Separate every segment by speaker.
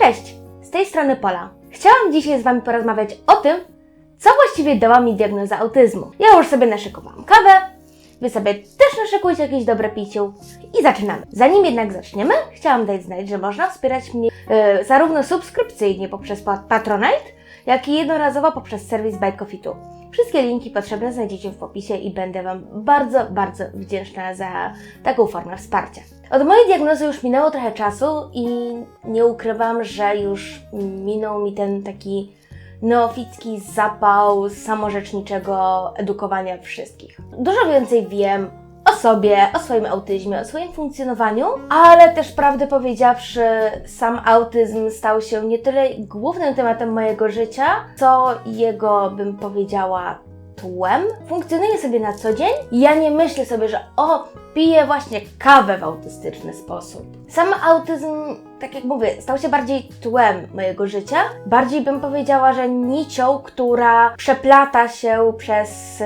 Speaker 1: Cześć, z tej strony Pola. Chciałam dzisiaj z Wami porozmawiać o tym, co właściwie dała mi diagnoza autyzmu. Ja już sobie naszykowałam kawę, Wy sobie też naszykujcie jakieś dobre piciu i zaczynamy. Zanim jednak zaczniemy, chciałam dać znać, że można wspierać mnie e, zarówno subskrypcyjnie poprzez pa- Patronite, jak i jednorazowo poprzez serwis Buy Coffee Tu. Wszystkie linki potrzebne znajdziecie w opisie i będę Wam bardzo, bardzo wdzięczna za taką formę wsparcia. Od mojej diagnozy już minęło trochę czasu i nie ukrywam, że już minął mi ten taki neoficki zapał samorzeczniczego edukowania wszystkich. Dużo więcej wiem o sobie, o swoim autyzmie, o swoim funkcjonowaniu, ale też prawdę powiedziawszy, sam autyzm stał się nie tyle głównym tematem mojego życia, co jego, bym powiedziała, tłem. Funkcjonuję sobie na co dzień. Ja nie myślę sobie, że o, piję właśnie kawę w autystyczny sposób. Sam autyzm, tak jak mówię, stał się bardziej tłem mojego życia. Bardziej bym powiedziała, że nicią, która przeplata się przez y,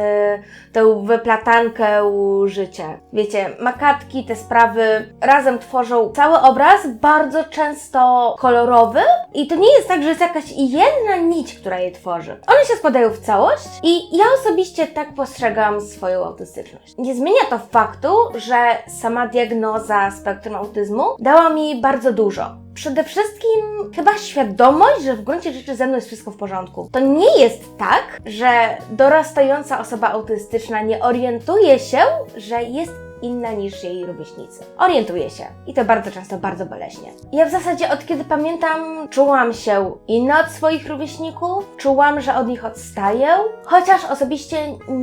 Speaker 1: tę wyplatankę życia. Wiecie, makatki, te sprawy razem tworzą cały obraz, bardzo często kolorowy. I to nie jest tak, że jest jakaś jedna nić, która je tworzy. One się składają w całość i ja osobiście tak postrzegam swoją autystyczność. Nie zmienia to faktu, że sama diagnoza spektrum autyzmu dała mi bardzo dużo. Przede wszystkim chyba świadomość, że w gruncie rzeczy ze mną jest wszystko w porządku. To nie jest tak, że dorastająca osoba autystyczna nie orientuje się, że jest inna niż jej rówieśnicy. Orientuje się i to bardzo często bardzo boleśnie. Ja w zasadzie od kiedy pamiętam czułam się inna od swoich rówieśników, czułam, że od nich odstaję, chociaż osobiście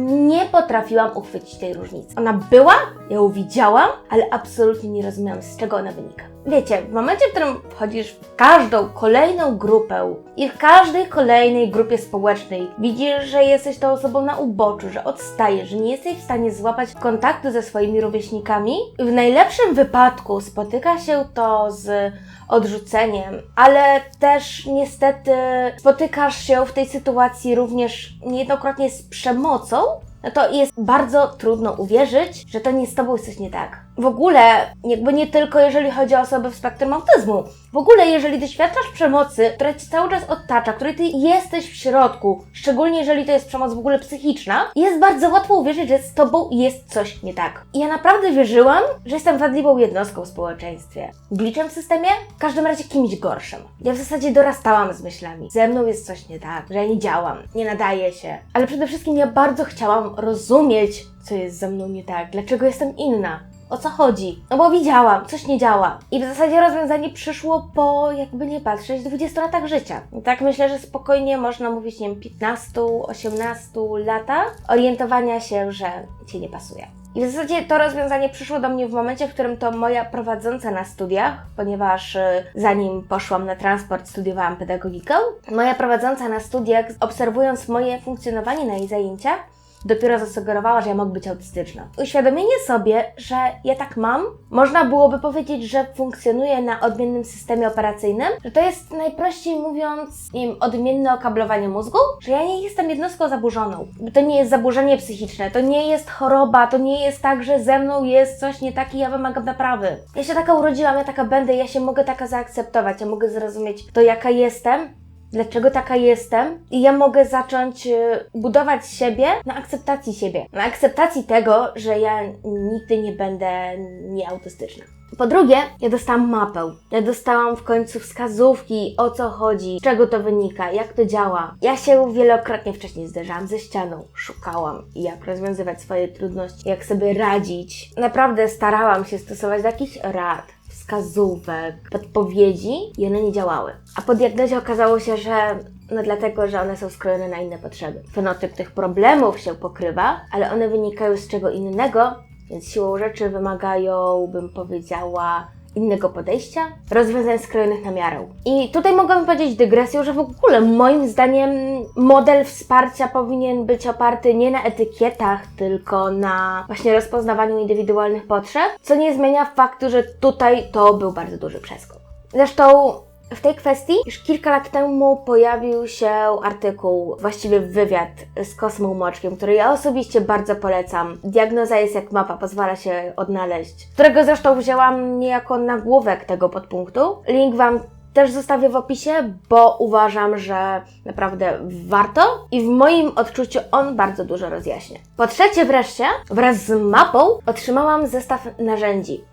Speaker 1: nie potrafiłam uchwycić tej różnicy. Ona była, ja ją widziałam, ale absolutnie nie rozumiałam z czego ona wynika. Wiecie, w momencie, w którym wchodzisz w każdą kolejną grupę i w każdej kolejnej grupie społecznej widzisz, że jesteś tą osobą na uboczu, że odstajesz, że nie jesteś w stanie złapać kontaktu ze swoimi rówieśnikami, w najlepszym wypadku spotyka się to z odrzuceniem, ale też niestety spotykasz się w tej sytuacji również niejednokrotnie z przemocą, no to jest bardzo trudno uwierzyć, że to nie z Tobą jest coś nie tak. W ogóle, jakby nie tylko jeżeli chodzi o osoby w spektrum autyzmu, w ogóle jeżeli doświadczasz przemocy, która Cię cały czas otacza, której Ty jesteś w środku, szczególnie jeżeli to jest przemoc w ogóle psychiczna, jest bardzo łatwo uwierzyć, że z Tobą jest coś nie tak. I ja naprawdę wierzyłam, że jestem wadliwą jednostką w społeczeństwie. Glitchem w systemie? W każdym razie kimś gorszym. Ja w zasadzie dorastałam z myślami. Ze mną jest coś nie tak, że ja nie działam, nie nadaję się. Ale przede wszystkim ja bardzo chciałam rozumieć, co jest ze mną nie tak, dlaczego jestem inna. O co chodzi? No bo widziałam, coś nie działa. I w zasadzie rozwiązanie przyszło po, jakby nie patrzeć, 20 latach życia. I tak myślę, że spokojnie można mówić, nie wiem, 15, 18 latach orientowania się, że Cię nie pasuje. I w zasadzie to rozwiązanie przyszło do mnie w momencie, w którym to moja prowadząca na studiach, ponieważ y, zanim poszłam na transport, studiowałam pedagogikę, moja prowadząca na studiach, obserwując moje funkcjonowanie na jej zajęciach, dopiero zasugerowała, że ja mogę być autystyczna. Uświadomienie sobie, że ja tak mam, można byłoby powiedzieć, że funkcjonuję na odmiennym systemie operacyjnym, że to jest najprościej mówiąc, nie wiem, odmienne okablowanie mózgu, że ja nie jestem jednostką zaburzoną. To nie jest zaburzenie psychiczne, to nie jest choroba, to nie jest tak, że ze mną jest coś nie tak i ja wymagam naprawy. Ja się taka urodziłam, ja taka będę, ja się mogę taka zaakceptować, ja mogę zrozumić to, jaka jestem, dlaczego taka jestem i ja mogę zacząć y, budować siebie na akceptacji siebie, na akceptacji tego, że ja nigdy nie będę nieautystyczna. Po drugie, ja dostałam mapę. Ja dostałam w końcu wskazówki, o co chodzi, z czego to wynika, jak to działa. Ja się wielokrotnie wcześniej zderzałam ze ścianą, szukałam, jak rozwiązywać swoje trudności, jak sobie radzić. Naprawdę starałam się stosować do jakichś rad, wskazówek, podpowiedzi i one nie działały. A po diagnozie okazało się, że no dlatego, że one są skrojone na inne potrzeby. Fenotyp tych problemów się pokrywa, ale one wynikają z czego innego, więc siłą rzeczy wymagają, bym powiedziała, innego podejścia, rozwiązań skrojonych na miarę. I tutaj mogłabym powiedzieć dygresją, że w ogóle moim zdaniem model wsparcia powinien być oparty nie na etykietach, tylko na właśnie rozpoznawaniu indywidualnych potrzeb, co nie zmienia faktu, że tutaj to był bardzo duży przeskok. Zresztą w tej kwestii już kilka lat temu pojawił się artykuł, właściwie wywiad z Kosmą Moczkiem, który ja osobiście bardzo polecam. Diagnoza jest jak mapa, pozwala się odnaleźć. Którego zresztą wzięłam niejako nagłówek tego podpunktu. Link Wam też zostawię w opisie, bo uważam, że naprawdę warto i w moim odczuciu on bardzo dużo rozjaśnia. Po trzecie wreszcie, wraz z mapą otrzymałam zestaw narzędzi.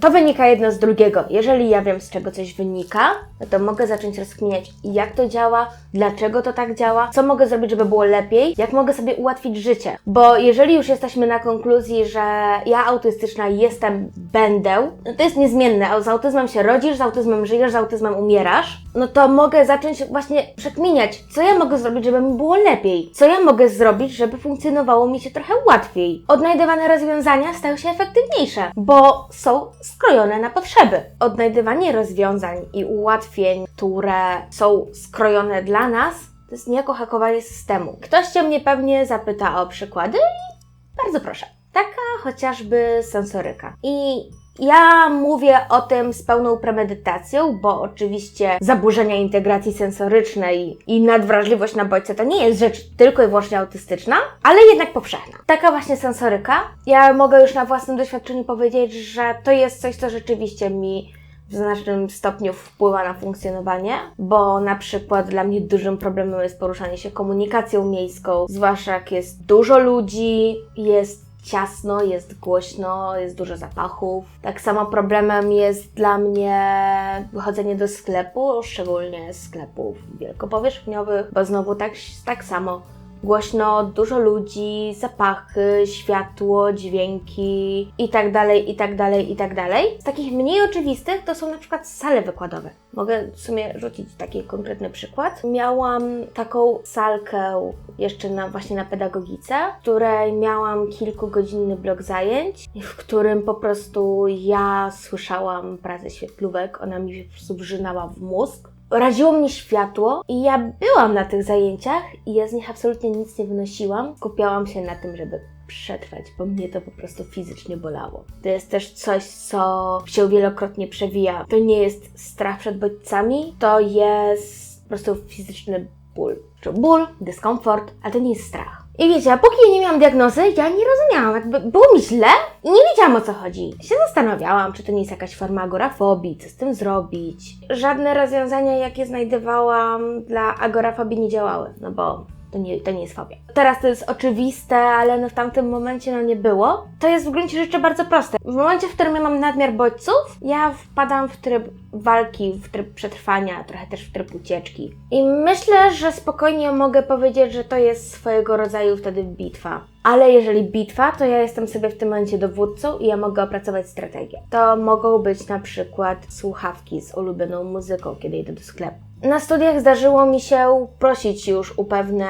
Speaker 1: To wynika jedno z drugiego. Jeżeli ja wiem, z czego coś wynika, to mogę zacząć rozkminiać, jak to działa, dlaczego to tak działa, co mogę zrobić, żeby było lepiej, jak mogę sobie ułatwić życie. Bo jeżeli już jesteśmy na konkluzji, że ja autystyczna jestem, będę, to jest niezmienne. Z autyzmem się rodzisz, z autyzmem żyjesz, z autyzmem umierasz, no to mogę zacząć właśnie przekminiać, co ja mogę zrobić, żeby mi było lepiej, co ja mogę zrobić, żeby funkcjonowało mi się trochę łatwiej. Odnajdywane rozwiązania stały się efektywniejsze, bo są skrojone na potrzeby. Odnajdywanie rozwiązań i ułatwień, które są skrojone dla nas, to jest niejako hakowanie systemu. Ktoś się mnie pewnie zapyta o przykłady i bardzo proszę. Taka chociażby sensoryka. I ja mówię o tym z pełną premedytacją, bo oczywiście zaburzenia integracji sensorycznej i nadwrażliwość na bodźce to nie jest rzecz tylko i wyłącznie autystyczna, ale jednak powszechna. Taka właśnie sensoryka. Ja mogę już na własnym doświadczeniu powiedzieć, że to jest coś, co rzeczywiście mi w znacznym stopniu wpływa na funkcjonowanie, bo na przykład dla mnie dużym problemem jest poruszanie się komunikacją miejską, zwłaszcza jak jest dużo ludzi, jest ciasno, jest głośno, jest dużo zapachów. Tak samo problemem jest dla mnie wychodzenie do sklepu, szczególnie sklepów wielkopowierzchniowych, bo znowu tak, tak samo głośno, dużo ludzi, zapachy, światło, dźwięki i tak dalej, i tak dalej, i tak dalej. Z takich mniej oczywistych to są na przykład sale wykładowe. Mogę w sumie rzucić taki konkretny przykład. Miałam taką salkę jeszcze na, właśnie na pedagogice, w której miałam kilkugodzinny blok zajęć, w którym po prostu ja słyszałam pracę świetlówek, ona mi po prostu w mózg raziło mnie światło i ja byłam na tych zajęciach i ja z nich absolutnie nic nie wynosiłam. Skupiałam się na tym, żeby przetrwać, bo mnie to po prostu fizycznie bolało. To jest też coś, co się wielokrotnie przewija. To nie jest strach przed bodźcami, to jest po prostu fizyczny ból. Czy ból, dyskomfort, ale to nie jest strach. I wiecie, a póki nie miałam diagnozy, ja nie rozumiałam, jakby było mi źle i nie wiedziałam o co chodzi. Się zastanawiałam, czy to nie jest jakaś forma agorafobii, co z tym zrobić. Żadne rozwiązania, jakie znajdowałam dla agorafobii nie działały, no bo to nie, to nie jest fobia. Teraz to jest oczywiste, ale no w tamtym momencie no nie było. To jest w gruncie rzeczy bardzo proste. W momencie, w którym ja mam nadmiar bodźców, ja wpadam w tryb walki, w tryb przetrwania, trochę też w tryb ucieczki. I myślę, że spokojnie mogę powiedzieć, że to jest swojego rodzaju wtedy bitwa. Ale jeżeli bitwa, to ja jestem sobie w tym momencie dowódcą i ja mogę opracować strategię. To mogą być na przykład słuchawki z ulubioną muzyką, kiedy idę do sklepu. Na studiach zdarzyło mi się prosić już u pewne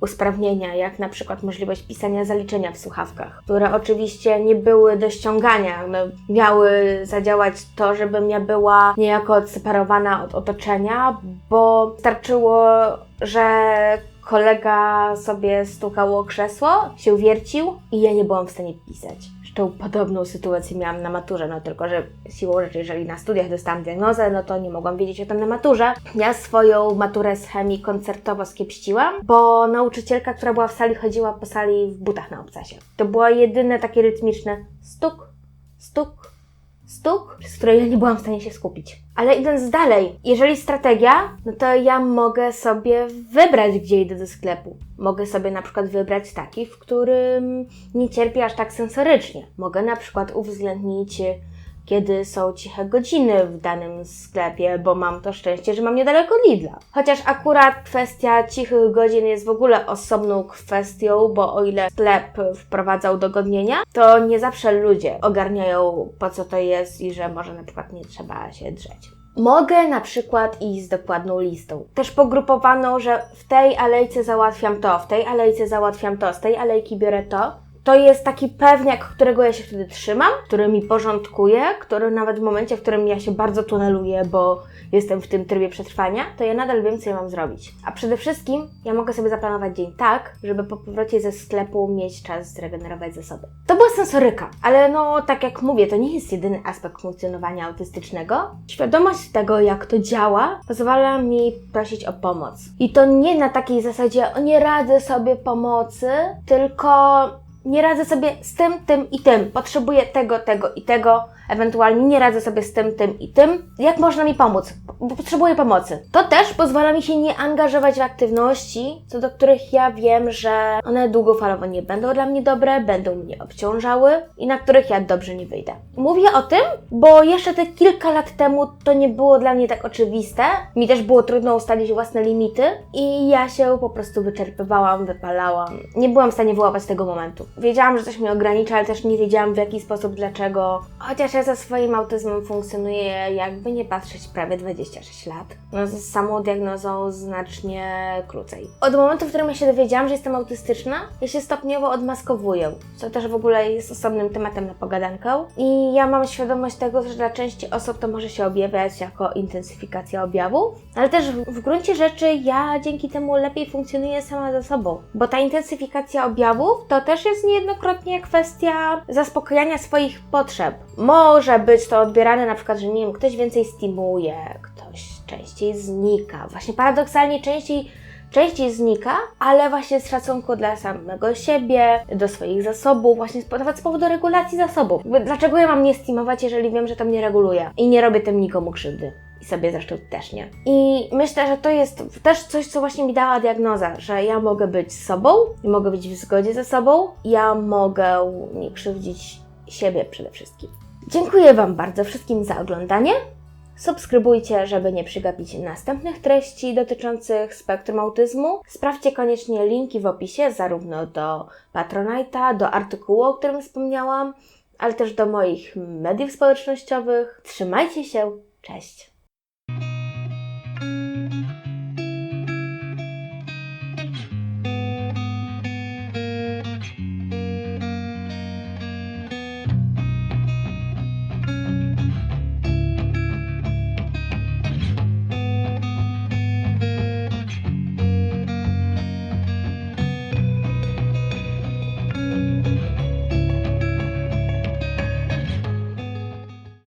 Speaker 1: usprawnienia, jak na przykład możliwość pisania zaliczenia w słuchawkach, które oczywiście nie były do ściągania, no, miały zadziałać to, żebym ja była niejako odseparowana od otoczenia, bo starczyło, że kolega sobie stukał o krzesło, się wiercił i ja nie byłam w stanie pisać. Zresztą podobną sytuację miałam na maturze, no tylko, że siłą rzeczy, jeżeli na studiach dostałam diagnozę, no to nie mogłam wiedzieć o tym na maturze. Ja swoją maturę z chemii koncertowo skiepściłam, bo nauczycielka, która była w sali, chodziła po sali w butach na obcasie. To było jedyne takie rytmiczne stuk, stuk, stuk, z której ja nie byłam w stanie się skupić. Ale idąc dalej, jeżeli strategia, no to ja mogę sobie wybrać, gdzie idę do sklepu. Mogę sobie na przykład wybrać taki, w którym nie cierpię aż tak sensorycznie. Mogę na przykład uwzględnić, kiedy są ciche godziny w danym sklepie, bo mam to szczęście, że mam niedaleko Lidla. Chociaż akurat kwestia cichych godzin jest w ogóle osobną kwestią, bo o ile sklep wprowadza udogodnienia, to nie zawsze ludzie ogarniają po co to jest i że może na przykład nie trzeba się drzeć. Mogę na przykład iść z dokładną listą. Też pogrupowaną, że w tej alejce załatwiam to, w tej alejce załatwiam to, z tej alejki biorę to. To jest taki pewniak, którego ja się wtedy trzymam, który mi porządkuje, który nawet w momencie, w którym ja się bardzo tuneluję, bo jestem w tym trybie przetrwania, to ja nadal wiem, co ja mam zrobić. A przede wszystkim ja mogę sobie zaplanować dzień tak, żeby po powrocie ze sklepu mieć czas zregenerować zasoby. To była sensoryka, ale no tak jak mówię, to nie jest jedyny aspekt funkcjonowania autystycznego. Świadomość tego, jak to działa, pozwala mi prosić o pomoc. I to nie na takiej zasadzie, o nie radzę sobie pomocy, tylko nie radzę sobie z tym, tym i tym, potrzebuję tego, tego i tego, ewentualnie nie radzę sobie z tym, tym i tym, jak można mi pomóc? Potrzebuję pomocy. To też pozwala mi się nie angażować w aktywności, co do których ja wiem, że one długofalowo nie będą dla mnie dobre, będą mnie obciążały i na których ja dobrze nie wyjdę. Mówię o tym, bo jeszcze te kilka lat temu to nie było dla mnie tak oczywiste. Mi też było trudno ustalić własne limity i ja się po prostu wyczerpywałam, wypalałam. Nie byłam w stanie wyłapać tego momentu. Wiedziałam, że coś mnie ogranicza, ale też nie wiedziałam w jaki sposób, dlaczego. Chociaż ja ze swoim autyzmem funkcjonuję jakby nie patrzeć prawie 26 lat. No z samą diagnozą znacznie krócej. Od momentu, w którym ja się dowiedziałam, że jestem autystyczna, ja się stopniowo odmaskowuję. Co też w ogóle jest osobnym tematem na pogadankę. I ja mam świadomość tego, że dla części osób to może się objawiać jako intensyfikacja objawów, ale też w, gruncie rzeczy ja dzięki temu lepiej funkcjonuję sama ze sobą. Bo ta intensyfikacja objawów to też jest niejednokrotnie kwestia zaspokojenia swoich potrzeb. Może być to odbierane na przykład, że nie wiem, ktoś więcej stimuje, ktoś częściej znika. Właśnie paradoksalnie częściej częściej znika, ale właśnie z szacunku dla samego siebie, do swoich zasobów, właśnie nawet z powodu regulacji zasobów. Dlaczego ja mam nie stimować, jeżeli wiem, że to mnie reguluje i nie robię tym nikomu krzywdy? I sobie zresztą też nie. I myślę, że to jest też coś, co właśnie mi dała diagnoza, że ja mogę być sobą mogę być w zgodzie ze sobą, ja mogę nie krzywdzić siebie przede wszystkim. Dziękuję Wam bardzo wszystkim za oglądanie. Subskrybujcie, żeby nie przegapić następnych treści dotyczących spektrum autyzmu. Sprawdźcie koniecznie linki w opisie, zarówno do Patronite'a, do artykułu, o którym wspomniałam, ale też do moich mediów społecznościowych. Trzymajcie się, cześć!